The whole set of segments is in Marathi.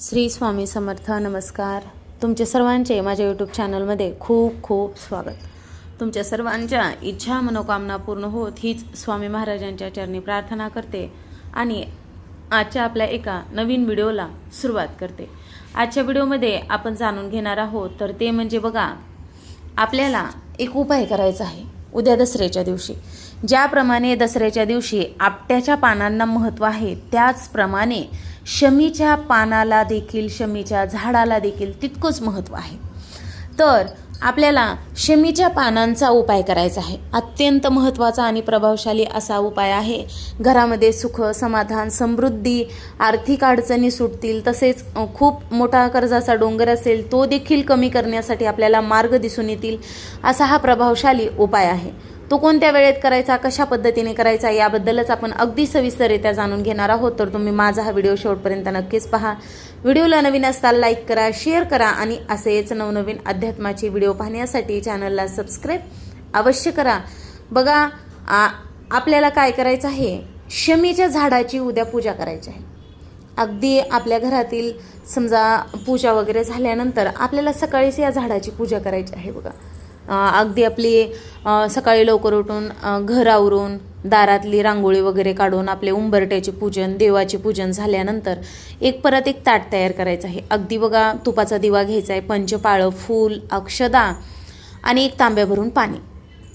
श्री स्वामी समर्थ नमस्कार. तुमचे सर्वांचे माझ्या यूट्यूब चॅनलमध्ये खूप खूप स्वागत. तुमच्या सर्वांच्या इच्छा मनोकामना पूर्ण होत हीच स्वामी महाराजांच्या चरणी प्रार्थना करते आणि आजच्या आपल्या एका नवीन व्हिडिओला सुरुवात करते. आजच्या व्हिडिओमध्ये आपण जाणून घेणार आहोत तर ते म्हणजे बघा आपल्याला एक उपाय करायचा आहे उद्या दसऱ्याच्या दिवशी. ज्याप्रमाणे दसऱ्याच्या दिवशी आपट्याच्या पानांना महत्त्व आहे त्याचप्रमाणे शमीच्या पानाला देखील शमीच्या झाडाला देखील तितकंच महत्त्व आहे. तर आपल्याला शमीच्या पानांचा उपाय करायचा आहे. अत्यंत महत्त्वाचा आणि प्रभावशाली असा उपाय आहे. घरामध्ये सुख समाधान समृद्धी आर्थिक अडचणी सुटतील तसेच खूप मोठा कर्जाचा डोंगर असेल तो देखील कमी करण्यासाठी आपल्याला मार्ग दिसून येतील असा हा प्रभावशाली उपाय आहे. तो कोणत्या वेळेत करायचा कशा पद्धतीने करायचा याबद्दलच आपण अगदी सविस्तररित्या जाणून घेणार आहोत. तर तुम्ही माझा हा व्हिडिओ शेवटपर्यंत नक्कीच पहा. व्हिडिओला नवीन असताल लाईक करा शेअर करा आणि असेच नवनवीन अध्यात्माची व्हिडिओ पाहण्यासाठी चॅनलला सबस्क्राईब अवश्य करा. बघा आ, आपल्याला काय करायचं आहे? शमीच्या झाडाची उद्या पूजा करायची आहे. अगदी आपल्या घरातील समजा पूजा वगैरे झाल्यानंतर आपल्याला सकाळीच या झाडाची पूजा करायची आहे बघा. अगदी आपली सकाळी लवकर उठून घर आवरून दारातली रांगोळी वगैरे काढून आपले उंबरट्याचे पूजन देवाचे पूजन झाल्यानंतर एक परत एक ताट तयार करायचं आहे. अगदी बघा तुपाचा दिवा घ्यायचा आहे पंचपाळं फूल अक्षदा आणि एक तांब्या भरून पाणी.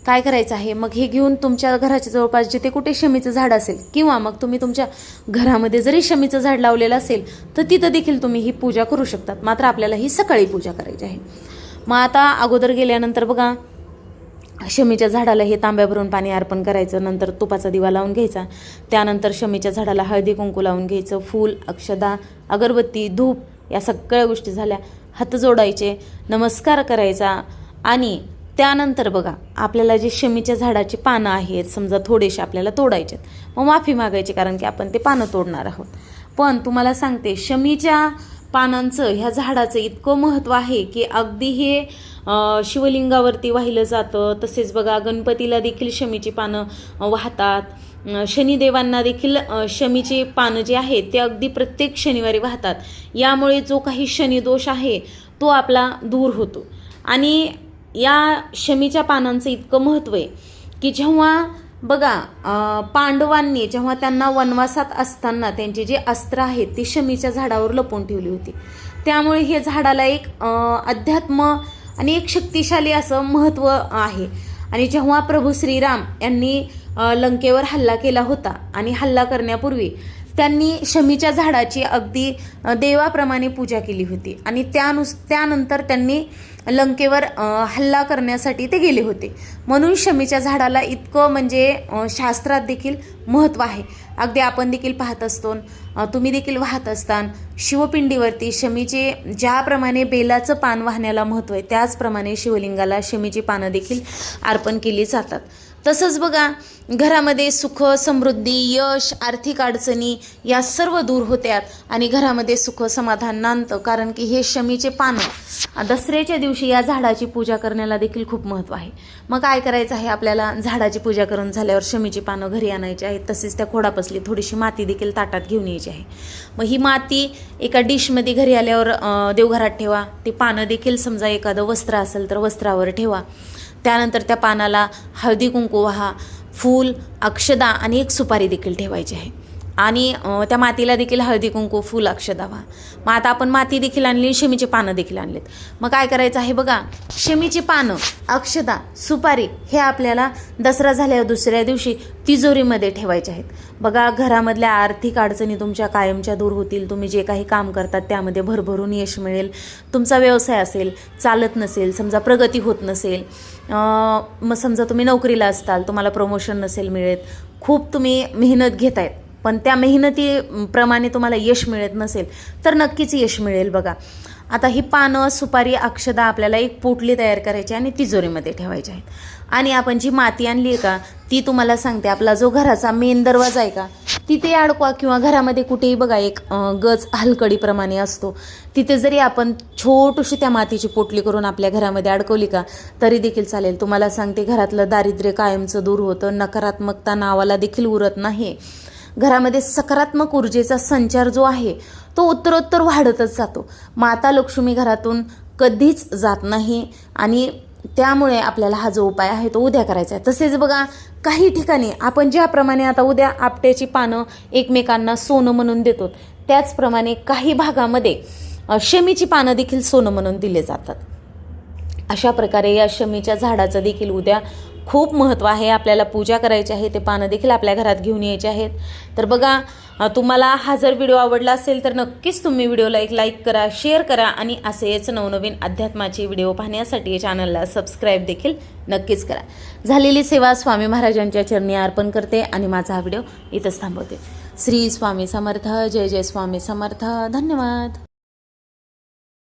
काय करायचं आहे? मग हे घेऊन तुमच्या घराच्या जवळपास जिथे कुठे शमीचं झाड असेल किंवा मग तुम्ही तुमच्या घरामध्ये जरी शमीचं झाड लावलेलं असेल तर तिथं देखील तुम्ही ही पूजा करू शकतात. मात्र आपल्याला ही सकाळी पूजा करायची आहे. मग आता अगोदर गेल्यानंतर बघा शमीच्या झाडाला हे तांब्या भरून पाणी अर्पण करायचं नंतर तुपाचा दिवा लावून घ्यायचा त्यानंतर शमीच्या झाडाला हळदी कुंकू लावून घ्यायचं फूल अक्षदा अगरबत्ती धूप या सगळ्या गोष्टी झाल्या. हात जोडायचे नमस्कार करायचा आणि त्यानंतर बघा आपल्याला जे शमीच्या झाडाची पानं आहेत समजा थोडेसे आपल्याला तोडायचे मग माफी मागायची कारण की आपण ते पानं तोडणार आहोत. पण तुम्हाला सांगते शमीच्या पानांचं ह्या झाडाचं इतकं महत्त्व आहे की अगदी हे शिवलिंगावरती वाहिलं जातं. तसेच बघा गणपतीला देखील शमीची पानं वाहतात. शनिदेवांना देखील शमीची पानं जे आहेत ते अगदी प्रत्येक शनिवारी वाहतात. यामुळे जो काही शनिदोष आहे तो आपला दूर होतो. आणि या शमीच्या पानांचं इतकं महत्त्व आहे की जेव्हा बघा पांडवांनी जेव्हा त्यांना वनवासात असताना त्यांची जी अस्त्र आहेत ती शमीच्या झाडावर लपवून ठेवली होती. त्यामुळे हे झाडाला एक अध्यात्म आणि एक शक्तिशाली असं महत्त्व आहे. आणि जेव्हा प्रभू श्रीराम यांनी लंकेवर हल्ला केला होता आणि हल्ला करण्यापूर्वी त्यांनी शमीच्या झाडाची अगदी देवाप्रमाणे पूजा केली होती. आणि त्यानुस त्यानंतर त्यांनी लंकेवर हल्ला करण्यासाठी ते गेले होते. म्हणून शमीच्या झाडाला इतकं म्हणजे शास्त्रात देखील महत्त्व आहे. अगदी आपण देखील पाहत असतो तुम्ही देखील वाहत असतान शिवपिंडीवरती शमीचे ज्याप्रमाणे बेलाचं पान वाहण्याला महत्त्व आहे त्याचप्रमाणे शिवलिंगाला शमीची पानं देखील अर्पण केली जातात. तसंच बघा घरामध्ये सुख समृद्धी यश आर्थिक अडचणी या सर्व दूर होत्यात आणि घरामध्ये सुख समाधान नांदतं कारण की हे शमीचे पानं दसऱ्याच्या दिवशी या झाडाची पूजा करण्याला देखील खूप महत्त्व आहे. मग काय करायचं आहे आपल्याला? झाडाची पूजा करून झाल्यावर शमीची पानं घरी आणायची आहेत तसेच त्या खोडापसली थोडीशी माती देखील ताटात घेऊन यायची आहे. मग ही माती एका डिशमध्ये घरी आल्यावर देवघरात ठेवा. ती पानं देखील समजा एखादं वस्त्र असेल तर वस्त्रावर ठेवा. त्यानंतर त्या पानाला हळदी कुंकू व्हा फूल अक्षदा आणि एक सुपारी देखील ठेवायची आहे. आणि त्या मातीला देखील हळदी कुंकू फूल अक्षदा व्हा. मग आता आपण माती देखील आणली शमीचे पानं देखील आणलेत. मग काय करायचं आहे बघा शेमीची पानं अक्षदा सुपारी हे आपल्याला दसरा झाल्यावर दुसऱ्या दिवशी तिजोरीमध्ये ठेवायचे आहेत. बघा घरामधल्या आर्थिक अडचणी तुमच्या कायमच्या दूर होतील. तुम्ही जे काही काम करतात त्यामध्ये भरभरून यश मिळेल. तुमचा व्यवसाय असेल चालत नसेल समजा प्रगती होत नसेल मग समजा तुम्ही नोकरीला असताल तुम्हाला प्रमोशन नसेल मिळत खूप तुम्ही मेहनत घेत आहेत पण त्या मेहनतीप्रमाणे तुम्हाला यश मिळत नसेल तर नक्कीच यश मिळेल बघा. आता ही पानं सुपारी अक्षदा आपल्याला एक पोटली तयार करायची आणि तिजोरीमध्ये ठेवायची आहेत. आणि आपण जी माती आणली आहे का ती तुम्हाला सांगते. आपला जो घराचा मेन दरवाजा आहे का तिथे अडकवा किंवा घरामध्ये कुठेही बघा एक गज हलकडीप्रमाणे असतो. तिथे जरी आपण छोटीशी त्या मातीची पोटली करून आपल्या घरामध्ये अडकवली का तरी देखील चालेल. तुम्हाला सांगते घरातलं दारिद्र्य कायमचं दूर होतं. नकारात्मकता नावाला देखील उरत नाही. घरामध्ये सकारात्मक ऊर्जेचा संचार जो आहे तो उत्तरोत्तर वाढतच जातो. माता लक्ष्मी घरातून कधीच जात नाही आणि त्यामुळे आपल्याला हा जो उपाय आहे तो उद्या करायचा आहे. तसेच बघा काही ठिकाणी आपण ज्याप्रमाणे आता उद्या आपट्याची पानं एकमेकांना सोनं म्हणून देतो त्याचप्रमाणे काही भागामध्ये शमीची पानं देखील सोनं म्हणून दिले जातात. अशा प्रकारे या शमीच्या झाडाचं देखील उद्या खूप महत्त्व आहे आपल्याला पूजा करायची आहे ते पानं देखील आपल्या घरात घेऊन यायचे आहेत. तर बघा तुम्हाला हा जर व्हिडिओ आवडला असेल तर नक्कीच तुम्ही व्हिडिओला एक लाईक करा शेअर करा आणि असेच नवनवीन अध्यात्माचे व्हिडिओ पाहण्यासाठी चॅनलला सबस्क्राईब देखील नक्कीच करा. झालेली सेवा स्वामी महाराजांच्या चरणी अर्पण करते आणि माझा हा व्हिडिओ इथंच थांबवते. श्री स्वामी समर्थ जय जय स्वामी समर्थ. धन्यवाद.